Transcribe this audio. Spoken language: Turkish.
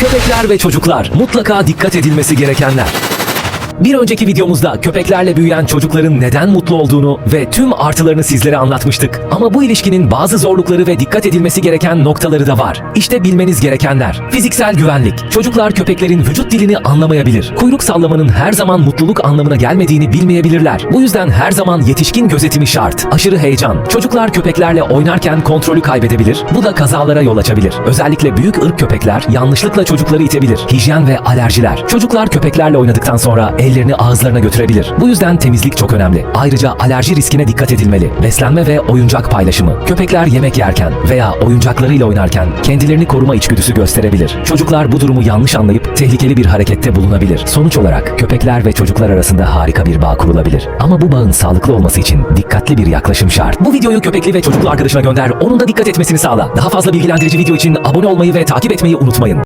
Köpekler ve çocuklar mutlaka dikkat edilmesi gerekenler. Bir önceki videomuzda köpeklerle büyüyen çocukların neden mutlu olduğunu ve tüm artılarını sizlere anlatmıştık. Ama bu ilişkinin bazı zorlukları ve dikkat edilmesi gereken noktaları da var. İşte bilmeniz gerekenler. Fiziksel güvenlik. Çocuklar köpeklerin vücut dilini anlamayabilir. Kuyruk sallamanın her zaman mutluluk anlamına gelmediğini bilmeyebilirler. Bu yüzden her zaman yetişkin gözetimi şart. Aşırı heyecan. Çocuklar köpeklerle oynarken kontrolü kaybedebilir. Bu da kazalara yol açabilir. Özellikle büyük ırk köpekler yanlışlıkla çocukları itebilir. Hijyen ve alerjiler. Çocuklar köpeklerle oynadıktan sonra ellerini ağızlarına götürebilir. Bu yüzden temizlik çok önemli. Ayrıca alerji riskine dikkat edilmeli. Beslenme ve oyuncak paylaşımı. Köpekler yemek yerken veya oyuncaklarıyla oynarken kendilerini koruma içgüdüsü gösterebilir. Çocuklar bu durumu yanlış anlayıp tehlikeli bir harekette bulunabilir. Sonuç olarak köpekler ve çocuklar arasında harika bir bağ kurulabilir. Ama bu bağın sağlıklı olması için dikkatli bir yaklaşım şart. Bu videoyu köpekli ve çocuklu arkadaşına gönder. Onun da dikkat etmesini sağla. Daha fazla bilgilendirici video için abone olmayı ve takip etmeyi unutmayın.